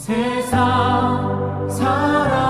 세상 사랑.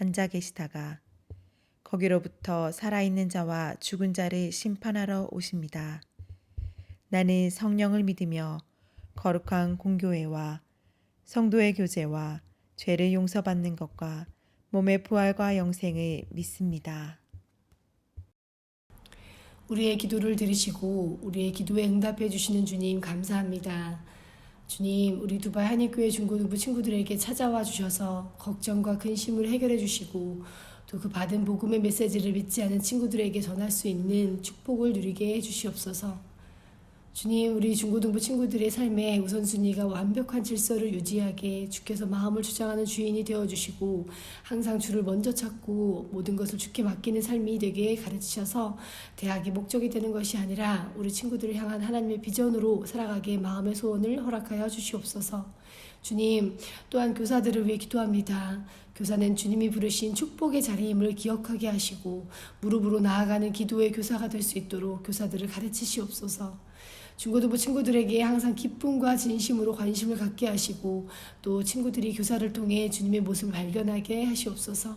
앉아 계시다가 거기로부터 살아있는 자와 죽은 자를 심판하러 오십니다. 나는 성령을 믿으며 거룩한 공교회와 성도의 교제와 죄를 용서받는 것과 몸의 부활과 영생을 믿습니다. 우리의 기도를 들으시고 우리의 기도에 응답해 주시는 주님 감사합니다. 주님, 우리 두바이 한인교회 중고등부 친구들에게 찾아와 주셔서 걱정과 근심을 해결해 주시고 또 그 받은 복음의 메시지를 믿지 않은 친구들에게 전할 수 있는 축복을 누리게 해 주시옵소서. 주님, 우리 중고등부 친구들의 삶에 우선순위가 완벽한 질서를 유지하게 주께서 마음을 주장하는 주인이 되어 주시고 항상 주를 먼저 찾고 모든 것을 주께 맡기는 삶이 되게 가르치셔서 대학이 목적이 되는 것이 아니라 우리 친구들을 향한 하나님의 비전으로 살아가게 마음의 소원을 허락하여 주시옵소서. 주님, 또한 교사들을 위해 기도합니다. 교사는 주님이 부르신 축복의 자리임을 기억하게 하시고 무릎으로 나아가는 기도의 교사가 될 수 있도록 교사들을 가르치시옵소서. 중고등부 친구들에게 항상 기쁨과 진심으로 관심을 갖게 하시고 또 친구들이 교사를 통해 주님의 모습을 발견하게 하시옵소서.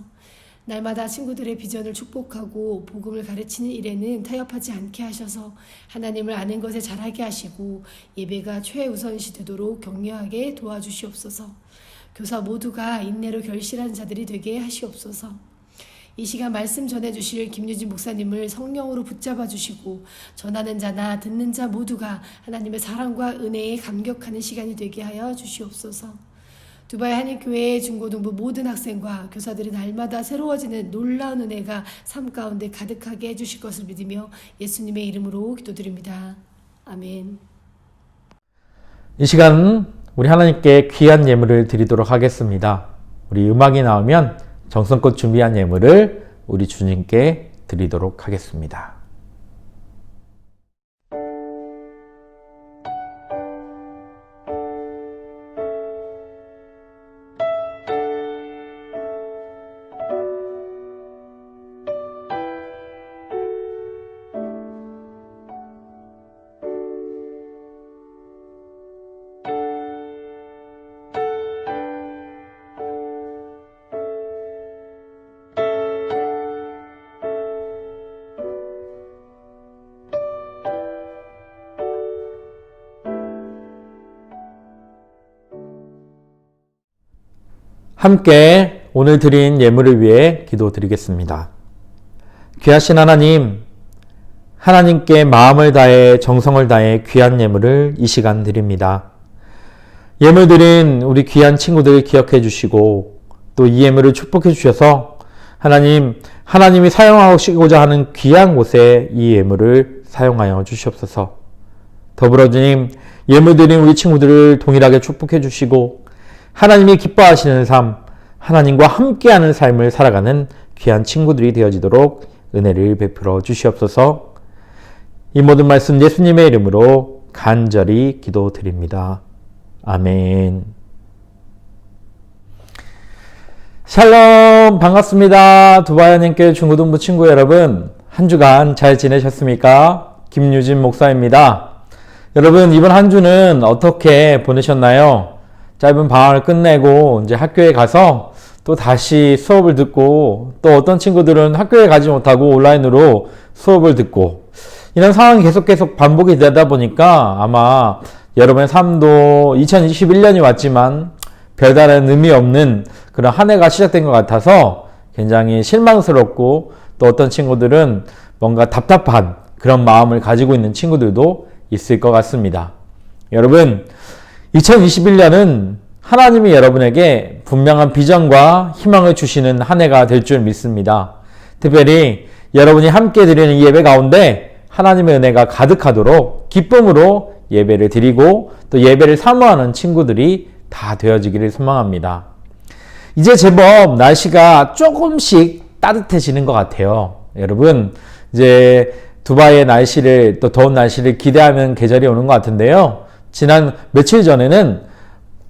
날마다 친구들의 비전을 축복하고 복음을 가르치는 일에는 타협하지 않게 하셔서 하나님을 아는 것에 잘하게 하시고 예배가 최우선시 되도록 격려하게 도와주시옵소서. 교사 모두가 인내로 결실한 자들이 되게 하시옵소서. 이 시간 말씀 전해주실 김유진 목사님을 성령으로 붙잡아 주시고 전하는 자나 듣는 자 모두가 하나님의 사랑과 은혜에 감격하는 시간이 되게 하여 주시옵소서. 두바이 한인교회 중고등부 모든 학생과 교사들이 날마다 새로워지는 놀라운 은혜가 삶 가운데 가득하게 해주실 것을 믿으며 예수님의 이름으로 기도드립니다. 아멘. 이 시간 우리 하나님께 귀한 예물을 드리도록 하겠습니다. 우리 음악이 나오면 정성껏 준비한 예물을 우리 주님께 드리도록 하겠습니다. 함께 오늘 드린 예물을 위해 기도드리겠습니다. 귀하신 하나님, 하나님께 마음을 다해 정성을 다해 귀한 예물을 이 시간 드립니다. 예물 드린 우리 귀한 친구들 기억해 주시고 또 이 예물을 축복해 주셔서 하나님, 하나님이 사용하시고자 하는 귀한 곳에 이 예물을 사용하여 주시옵소서. 더불어 주님, 예물 드린 우리 친구들을 동일하게 축복해 주시고 하나님이 기뻐하시는 삶, 하나님과 함께하는 삶을 살아가는 귀한 친구들이 되어지도록 은혜를 베풀어 주시옵소서. 이 모든 말씀 예수님의 이름으로 간절히 기도드립니다. 아멘. 샬롬 반갑습니다. 두바이님께 중고등부 친구 여러분 한 주간 잘 지내셨습니까? 김유진 목사입니다. 여러분 이번 한 주는 어떻게 보내셨나요? 짧은 방학을 끝내고 이제 학교에 가서 또 다시 수업을 듣고 또 어떤 친구들은 학교에 가지 못하고 온라인으로 수업을 듣고 이런 상황이 계속 계속 반복이 되다 보니까 아마 여러분의 삶도 2021년이 왔지만 별다른 의미 없는 그런 한 해가 시작된 것 같아서 굉장히 실망스럽고 또 어떤 친구들은 뭔가 답답한 그런 마음을 가지고 있는 친구들도 있을 것 같습니다. 여러분, 2021년은 하나님이 여러분에게 분명한 비전과 희망을 주시는 한 해가 될 줄 믿습니다. 특별히 여러분이 함께 드리는 예배 가운데 하나님의 은혜가 가득하도록 기쁨으로 예배를 드리고 또 예배를 사모하는 친구들이 다 되어지기를 소망합니다. 이제 제법 날씨가 조금씩 따뜻해지는 것 같아요. 여러분, 이제 두바이의 날씨를 또 더운 날씨를 기대하는 계절이 오는 것 같은데요. 지난 며칠 전에는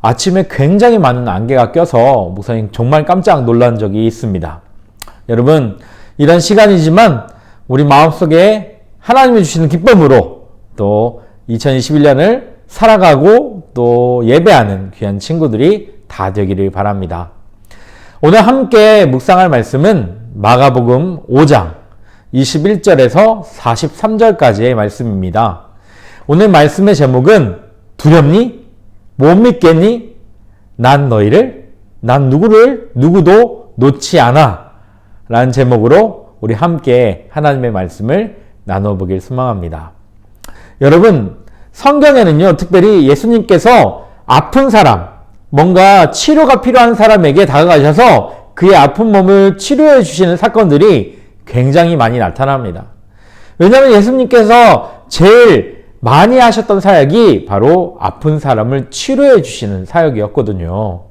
아침에 굉장히 많은 안개가 껴서 목사님 정말 깜짝 놀란 적이 있습니다. 여러분, 이런 시간이지만 우리 마음속에 하나님이 주시는 기쁨으로 또 2021년을 살아가고 또 예배하는 귀한 친구들이 다 되기를 바랍니다. 오늘 함께 묵상할 말씀은 마가복음 5장 21절에서 43절까지의 말씀입니다. 오늘 말씀의 제목은 두렵니? 못 믿겠니? 난 너희를, 난 누구를, 누구도 놓지 않아. 라는 제목으로 우리 함께 하나님의 말씀을 나눠보길 소망합니다. 여러분, 성경에는요, 특별히 예수님께서 아픈 사람, 뭔가 치료가 필요한 사람에게 다가가셔서 그의 아픈 몸을 치료해 주시는 사건들이 굉장히 많이 나타납니다. 왜냐하면 예수님께서 제일 많이 하셨던 사역이 바로 아픈 사람을 치료해 주시는 사역이었거든요.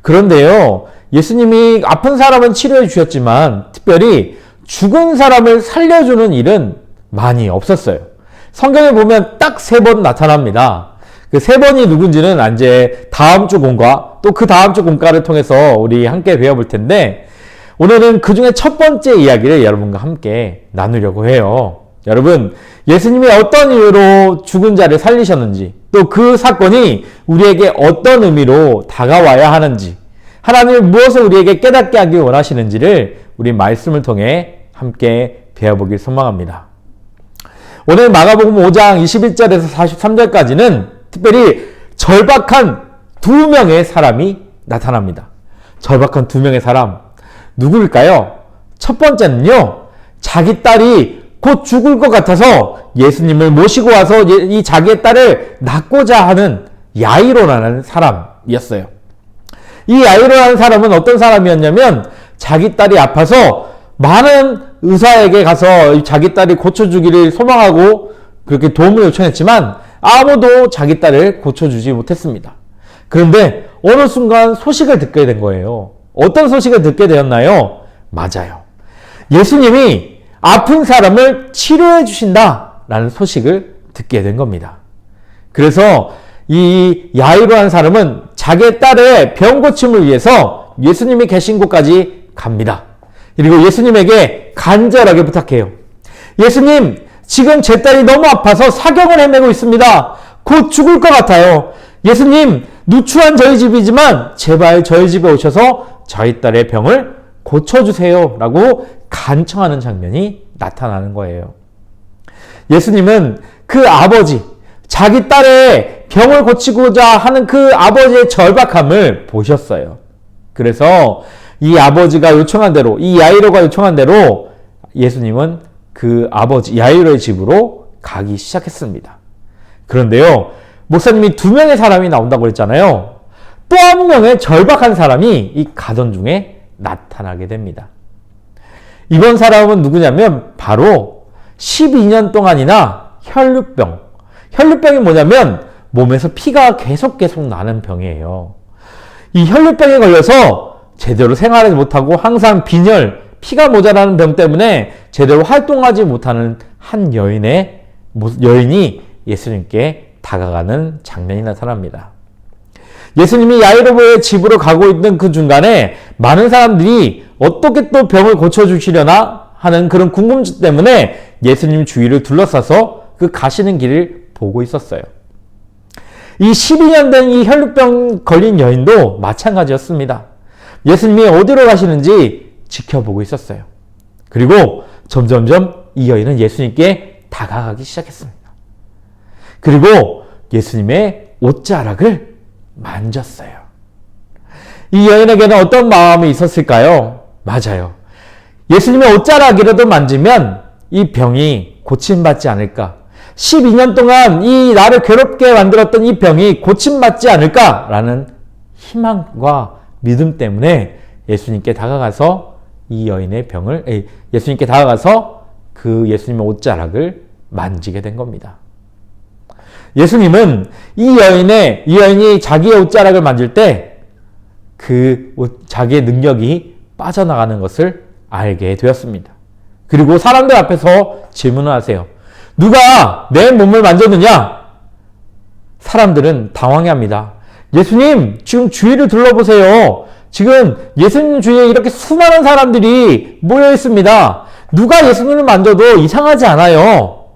그런데요, 예수님이 아픈 사람은 치료해 주셨지만 특별히 죽은 사람을 살려주는 일은 많이 없었어요. 성경에 보면 딱 세 번 나타납니다. 그 세 번이 누군지는 이제 다음 주 공과 또 그 다음 주 공과를 통해서 우리 함께 배워볼 텐데 오늘은 그 중에 첫 번째 이야기를 여러분과 함께 나누려고 해요. 여러분, 예수님이 어떤 이유로 죽은 자를 살리셨는지, 또 그 사건이 우리에게 어떤 의미로 다가와야 하는지, 하나님이 무엇을 우리에게 깨닫게 하기 원하시는지를 우리 말씀을 통해 함께 배워보길 소망합니다. 오늘 마가복음 5장 21절에서 43절까지는 특별히 절박한 두 명의 사람이 나타납니다. 절박한 두 명의 사람. 누구일까요? 첫 번째는요, 자기 딸이 곧 죽을 것 같아서 예수님을 모시고 와서 예, 이 자기의 딸을 낳고자 하는 야이로라는 사람이었어요. 이 야이로라는 사람은 어떤 사람이었냐면 자기 딸이 아파서 많은 의사에게 가서 자기 딸이 고쳐주기를 소망하고 그렇게 도움을 요청했지만 아무도 자기 딸을 고쳐주지 못했습니다. 그런데 어느 순간 소식을 듣게 된 거예요. 어떤 소식을 듣게 되었나요? 맞아요. 예수님이 아픈 사람을 치료해 주신다라는 소식을 듣게 된 겁니다. 그래서 이 야이로한 사람은 자기의 딸의 병 고침을 위해서 예수님이 계신 곳까지 갑니다. 그리고 예수님에게 간절하게 부탁해요. 예수님, 지금 제 딸이 너무 아파서 사경을 헤매고 있습니다. 곧 죽을 것 같아요. 예수님, 누추한 저희 집이지만 제발 저희 집에 오셔서 저희 딸의 병을 고쳐주세요. 라고 간청하는 장면이 나타나는 거예요. 예수님은 그 아버지, 자기 딸의 병을 고치고자 하는 그 아버지의 절박함을 보셨어요. 그래서 이 아버지가 요청한 대로, 이 야이로가 요청한 대로 예수님은 그 아버지, 야이로의 집으로 가기 시작했습니다. 그런데요, 목사님이 두 명의 사람이 나온다고 했잖아요. 또 한 명의 절박한 사람이 이 가던 중에 나타나게 됩니다. 이번 사람은 누구냐면 바로 12년 동안이나 혈류병. 혈류병이 뭐냐면 몸에서 피가 계속 계속 나는 병이에요. 이 혈류병에 걸려서 제대로 생활하지 못하고 항상 빈혈, 피가 모자라는 병 때문에 제대로 활동하지 못하는 한 여인의 여인이 예수님께 다가가는 장면이 나타납니다. 예수님이 야이로보의 집으로 가고 있는 그 중간에 많은 사람들이 어떻게 또 병을 고쳐주시려나 하는 그런 궁금증 때문에 예수님 주위를 둘러싸서 그 가시는 길을 보고 있었어요. 이 12년 된 이 혈루병 걸린 여인도 마찬가지였습니다. 예수님이 어디로 가시는지 지켜보고 있었어요. 그리고 점점점 이 여인은 예수님께 다가가기 시작했습니다. 그리고 예수님의 옷자락을 만졌어요. 이 여인에게는 어떤 마음이 있었을까요? 맞아요. 예수님의 옷자락이라도 만지면 이 병이 고침받지 않을까? 12년 동안 이 나를 괴롭게 만들었던 이 병이 고침받지 않을까라는 희망과 믿음 때문에 예수님께 다가가서 이 여인의 병을 예수님께 다가가서 그 예수님의 옷자락을 만지게 된 겁니다. 예수님은 이 여인의 이 여인이 자기의 옷자락을 만질 때 그 자기의 능력이 빠져나가는 것을 알게 되었습니다. 그리고 사람들 앞에서 질문을 하세요. 누가 내 몸을 만졌느냐? 사람들은 당황해 합니다. 예수님, 지금 주위를 둘러보세요. 지금 예수님 주위에 이렇게 수많은 사람들이 모여 있습니다. 누가 예수님을 만져도 이상하지 않아요.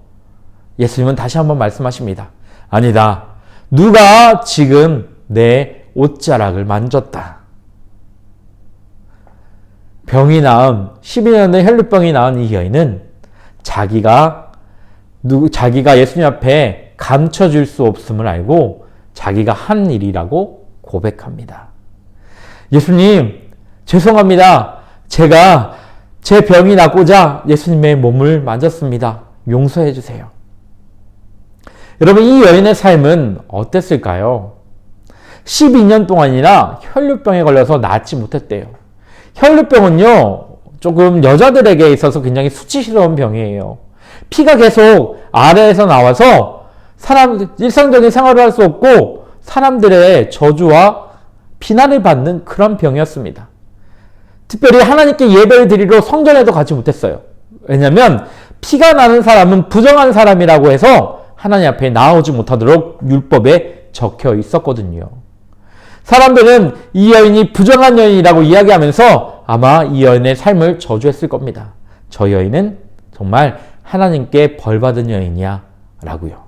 예수님은 다시 한번 말씀하십니다. 아니다. 누가 지금 내 옷자락을 만졌다. 병이 나은 12년의 혈류병이 나은 이 여인은 자기가 누구 자기가 예수님 앞에 감춰질 수 없음을 알고 자기가 한 일이라고 고백합니다. 예수님, 죄송합니다. 제가 제 병이 낫고자 예수님의 몸을 만졌습니다. 용서해 주세요. 여러분, 이 여인의 삶은 어땠을까요? 12년 동안이나 혈류병에 걸려서 낫지 못했대요. 혈류병은요, 조금 여자들에게 있어서 굉장히 수치스러운 병이에요. 피가 계속 아래에서 나와서 사람, 일상적인 생활을 할 수 없고 사람들의 저주와 비난을 받는 그런 병이었습니다. 특별히 하나님께 예배를 드리러 성전에도 가지 못했어요. 왜냐하면 피가 나는 사람은 부정한 사람이라고 해서 하나님 앞에 나오지 못하도록 율법에 적혀 있었거든요. 사람들은 이 여인이 부정한 여인이라고 이야기하면서 아마 이 여인의 삶을 저주했을 겁니다. 저 여인은 정말 하나님께 벌받은 여인이야 라고요.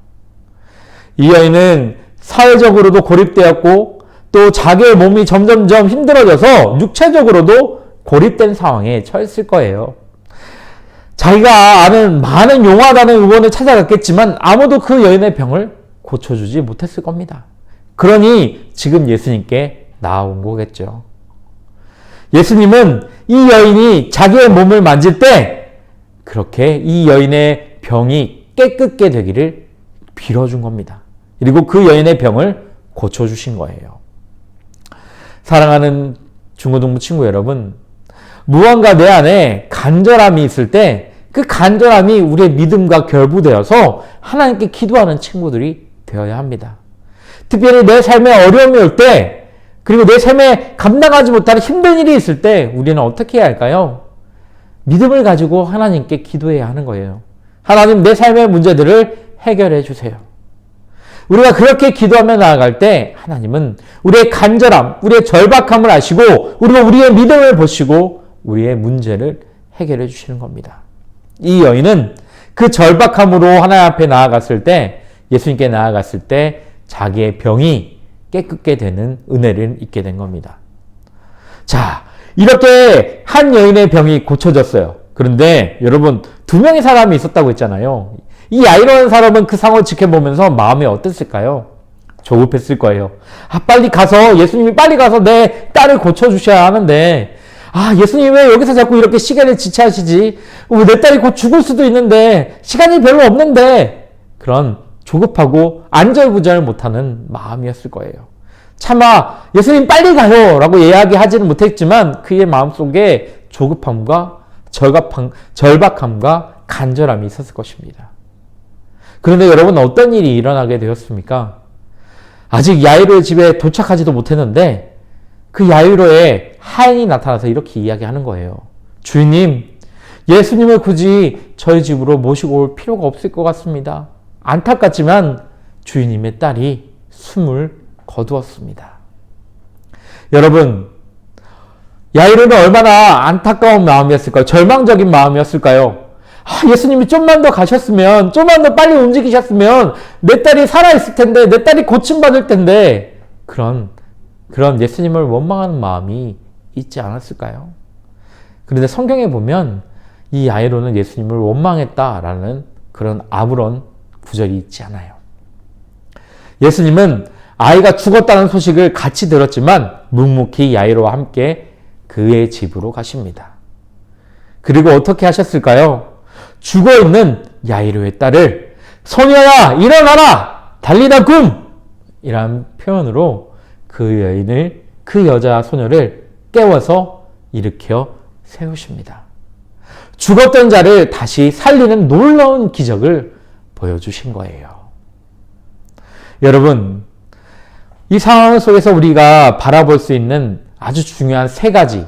이 여인은 사회적으로도 고립되었고 또 자기의 몸이 점점점 힘들어져서 육체적으로도 고립된 상황에 처했을 거예요. 자기가 아는 많은 용하다는 의원을 찾아갔겠지만 아무도 그 여인의 병을 고쳐주지 못했을 겁니다. 그러니 지금 예수님께 나아온 거겠죠. 예수님은 이 여인이 자기의 몸을 만질 때 그렇게 이 여인의 병이 깨끗게 되기를 빌어준 겁니다. 그리고 그 여인의 병을 고쳐주신 거예요. 사랑하는 중고등부 친구 여러분, 무언가 내 안에 간절함이 있을 때 그 간절함이 우리의 믿음과 결부되어서 하나님께 기도하는 친구들이 되어야 합니다. 특별히 내 삶에 어려움이 올 때, 그리고 내 삶에 감당하지 못하는 힘든 일이 있을 때 우리는 어떻게 해야 할까요? 믿음을 가지고 하나님께 기도해야 하는 거예요. 하나님 내 삶의 문제들을 해결해 주세요. 우리가 그렇게 기도하며 나아갈 때 하나님은 우리의 간절함, 우리의 절박함을 아시고 우리가 우리의 믿음을 보시고 우리의 문제를 해결해 주시는 겁니다. 이 여인은 그 절박함으로 하나님 앞에 나아갔을 때 예수님께 나아갔을 때 자기의 병이 깨끗게 되는 은혜를 잊게 된 겁니다. 자, 이렇게 한 여인의 병이 고쳐졌어요. 그런데 여러분 두 명의 사람이 있었다고 했잖아요. 이 아이러한 사람은 그 상황을 지켜보면서 마음이 어땠을까요? 조급했을 거예요. 아, 빨리 가서, 예수님이 빨리 가서 내 딸을 고쳐주셔야 하는데, 아, 예수님 왜 여기서 자꾸 이렇게 시간을 지체하시지? 어, 내 딸이 곧 죽을 수도 있는데, 시간이 별로 없는데, 그런 조급하고 안절부절 못하는 마음이었을 거예요. 차마, 예수님 빨리 가요! 라고 이야기하지는 못했지만, 그의 마음속에 조급함과 절박함, 절박함과 간절함이 있었을 것입니다. 그런데 여러분 어떤 일이 일어나게 되었습니까? 아직 야이로의 집에 도착하지도 못했는데 그 야이로의 하인이 나타나서 이렇게 이야기하는 거예요. 주인님, 예수님을 굳이 저희 집으로 모시고 올 필요가 없을 것 같습니다. 안타깝지만 주인님의 딸이 숨을 거두었습니다. 여러분, 야이로는 얼마나 안타까운 마음이었을까요? 절망적인 마음이었을까요? 아, 예수님이 좀만 더 가셨으면, 좀만 더 빨리 움직이셨으면, 내 딸이 살아있을 텐데, 내 딸이 고침받을 텐데, 그런, 그런 예수님을 원망하는 마음이 있지 않았을까요? 그런데 성경에 보면, 이 아이로는 예수님을 원망했다라는 그런 아무런 구절이 있지 않아요. 예수님은 아이가 죽었다는 소식을 같이 들었지만, 묵묵히 야이로와 함께 그의 집으로 가십니다. 그리고 어떻게 하셨을까요? 죽어 있는 야이로의 딸을 소녀야 일어나라 달리다 굼 이란 표현으로 그 여인을 그 여자 소녀를 깨워서 일으켜 세우십니다. 죽었던 자를 다시 살리는 놀라운 기적을 보여주신 거예요. 여러분, 이 상황 속에서 우리가 바라볼 수 있는 아주 중요한 세 가지,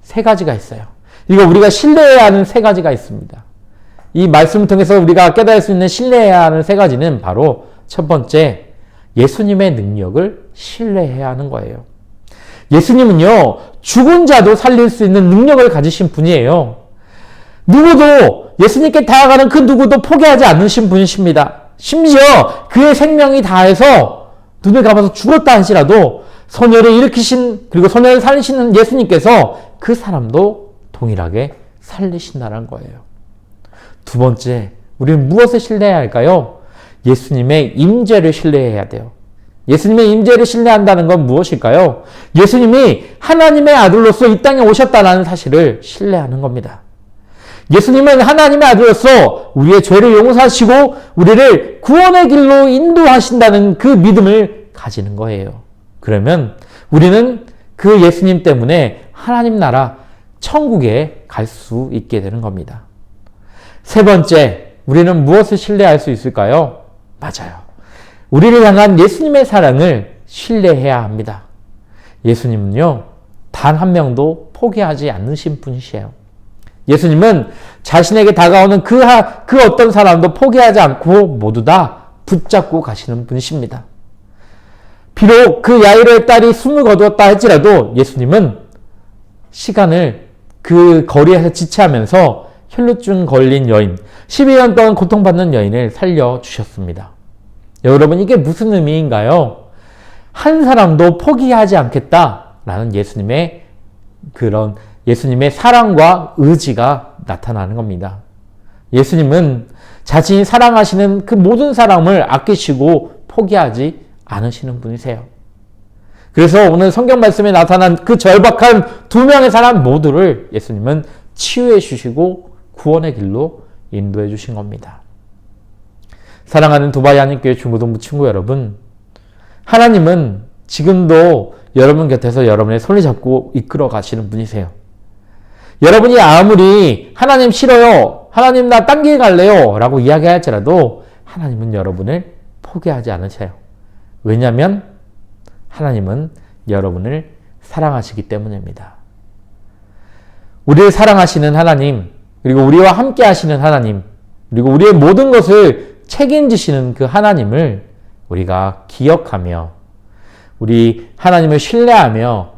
세 가지가 있어요. 이거 우리가 신뢰해야 하는 세 가지가 있습니다. 이 말씀을 통해서 우리가 깨달을 수 있는 신뢰해야 하는 세 가지는 바로 첫 번째, 예수님의 능력을 신뢰해야 하는 거예요. 예수님은요, 죽은 자도 살릴 수 있는 능력을 가지신 분이에요. 누구도 예수님께 다가가는 그 누구도 포기하지 않으신 분이십니다. 심지어 그의 생명이 다해서 눈을 감아서 죽었다 할지라도 소녀를 일으키신 그리고 소녀를 살리시는 예수님께서 그 사람도 동일하게 살리신다는 거예요. 두 번째, 우리는 무엇을 신뢰해야 할까요? 예수님의 임재를 신뢰해야 돼요. 예수님의 임재를 신뢰한다는 건 무엇일까요? 예수님이 하나님의 아들로서 이 땅에 오셨다는 사실을 신뢰하는 겁니다. 예수님은 하나님의 아들로서 우리의 죄를 용서하시고 우리를 구원의 길로 인도하신다는 그 믿음을 가지는 거예요. 그러면 우리는 그 예수님 때문에 하나님 나라 천국에 갈 수 있게 되는 겁니다. 세 번째, 우리는 무엇을 신뢰할 수 있을까요? 맞아요. 우리를 향한 예수님의 사랑을 신뢰해야 합니다. 예수님은요, 단 한 명도 포기하지 않으신 분이시에요. 예수님은 자신에게 다가오는 그, 하, 그 어떤 사람도 포기하지 않고 모두 다 붙잡고 가시는 분이십니다. 비록 그 야이로의 딸이 숨을 거두었다 할지라도 예수님은 시간을 그 거리에서 지체하면서 혈루증 걸린 여인, 12년 동안 고통받는 여인을 살려주셨습니다. 여러분, 이게 무슨 의미인가요? 한 사람도 포기하지 않겠다라는 예수님의 그런 예수님의 사랑과 의지가 나타나는 겁니다. 예수님은 자신이 사랑하시는 그 모든 사람을 아끼시고 포기하지 않으시는 분이세요. 그래서 오늘 성경 말씀에 나타난 그 절박한 두 명의 사람 모두를 예수님은 치유해 주시고 구원의 길로 인도해 주신 겁니다. 사랑하는 두바이 한인교회 중고등부 친구 여러분, 하나님은 지금도 여러분 곁에서 여러분의 손을 잡고 이끌어 가시는 분이세요. 여러분이 아무리 하나님 싫어요, 하나님 나 딴 길 갈래요 라고 이야기할지라도 하나님은 여러분을 포기하지 않으세요. 왜냐하면 하나님은 여러분을 사랑하시기 때문입니다. 우리를 사랑하시는 하나님, 그리고 우리와 함께 하시는 하나님, 그리고 우리의 모든 것을 책임지시는 그 하나님을 우리가 기억하며 우리 하나님을 신뢰하며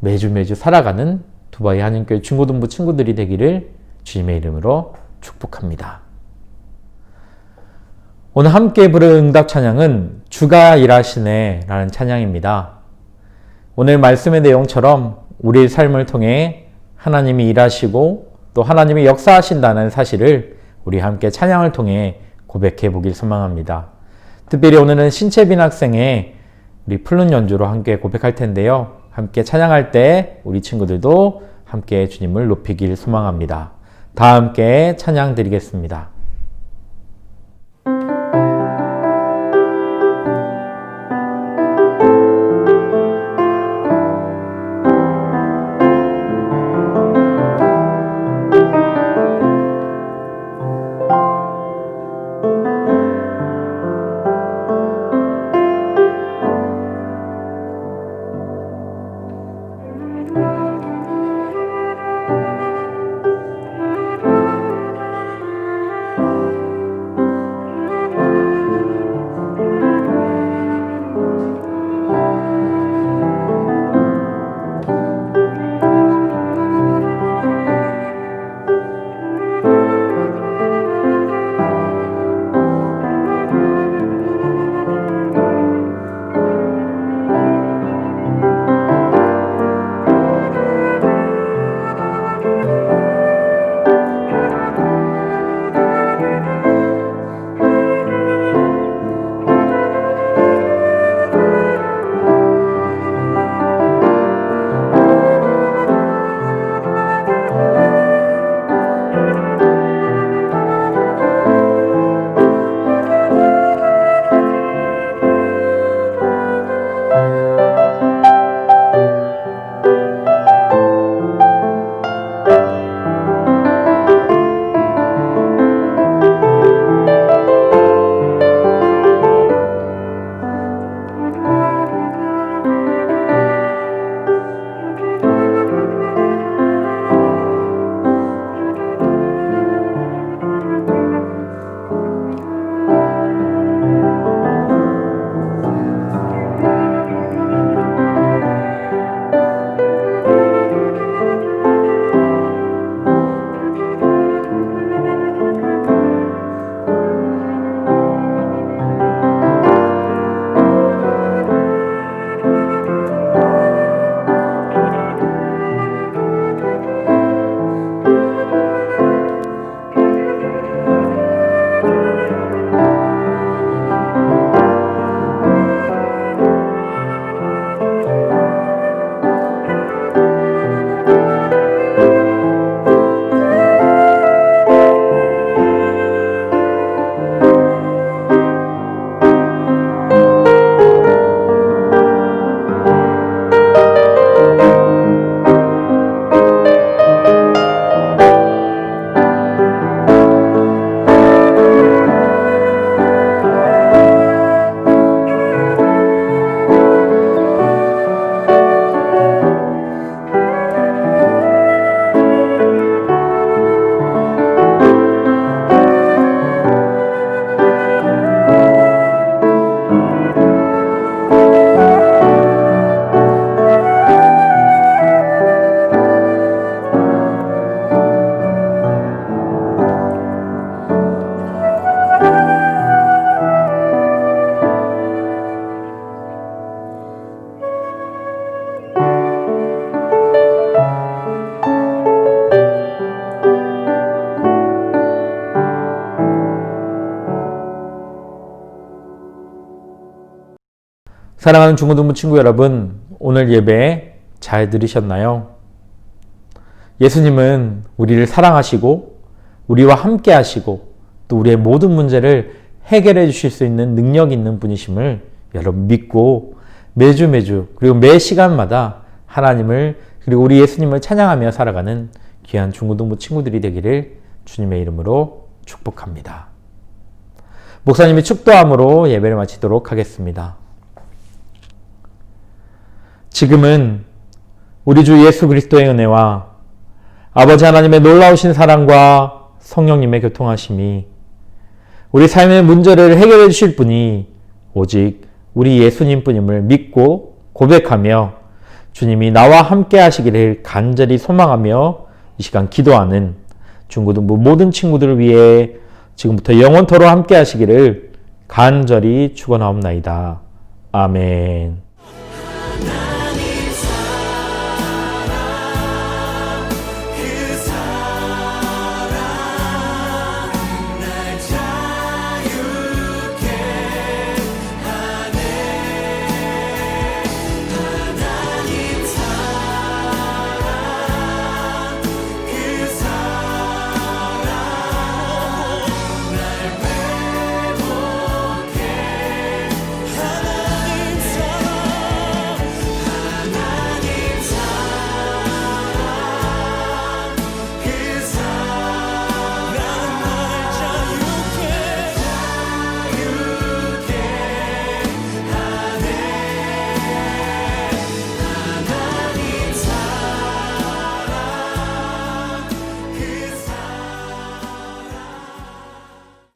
매주 매주 살아가는 두바이 한인교회 중고등부 친구들이 되기를 주님의 이름으로 축복합니다. 오늘 함께 부른 응답 찬양은 주가 일하시네 라는 찬양입니다. 오늘 말씀의 내용처럼 우리 삶을 통해 하나님이 일하시고 또 하나님이 역사하신다는 사실을 우리 함께 찬양을 통해 고백해 보길 소망합니다. 특별히 오늘은 신채빈 학생의 우리 플룻 연주로 함께 고백할 텐데요. 함께 찬양할 때 우리 친구들도 함께 주님을 높이길 소망합니다. 다 함께 찬양 드리겠습니다. 사랑하는 중고등부 친구 여러분, 오늘 예배 잘 들으셨나요? 예수님은 우리를 사랑하시고, 우리와 함께 하시고, 또 우리의 모든 문제를 해결해 주실 수 있는 능력 있는 분이심을 여러분 믿고, 매주 매주, 그리고 매 시간마다 하나님을, 그리고 우리 예수님을 찬양하며 살아가는 귀한 중고등부 친구들이 되기를 주님의 이름으로 축복합니다. 목사님이 축도함으로 예배를 마치도록 하겠습니다. 지금은 우리 주 예수 그리스도의 은혜와 아버지 하나님의 놀라우신 사랑과 성령님의 교통하심이 우리 삶의 문제를 해결해 주실 분이 오직 우리 예수님 뿐임을 믿고 고백하며 주님이 나와 함께 하시기를 간절히 소망하며 이 시간 기도하는 중고등부 모든 친구들을 위해 지금부터 영원토로 함께 하시기를 간절히 축원하옵나이다. 아멘.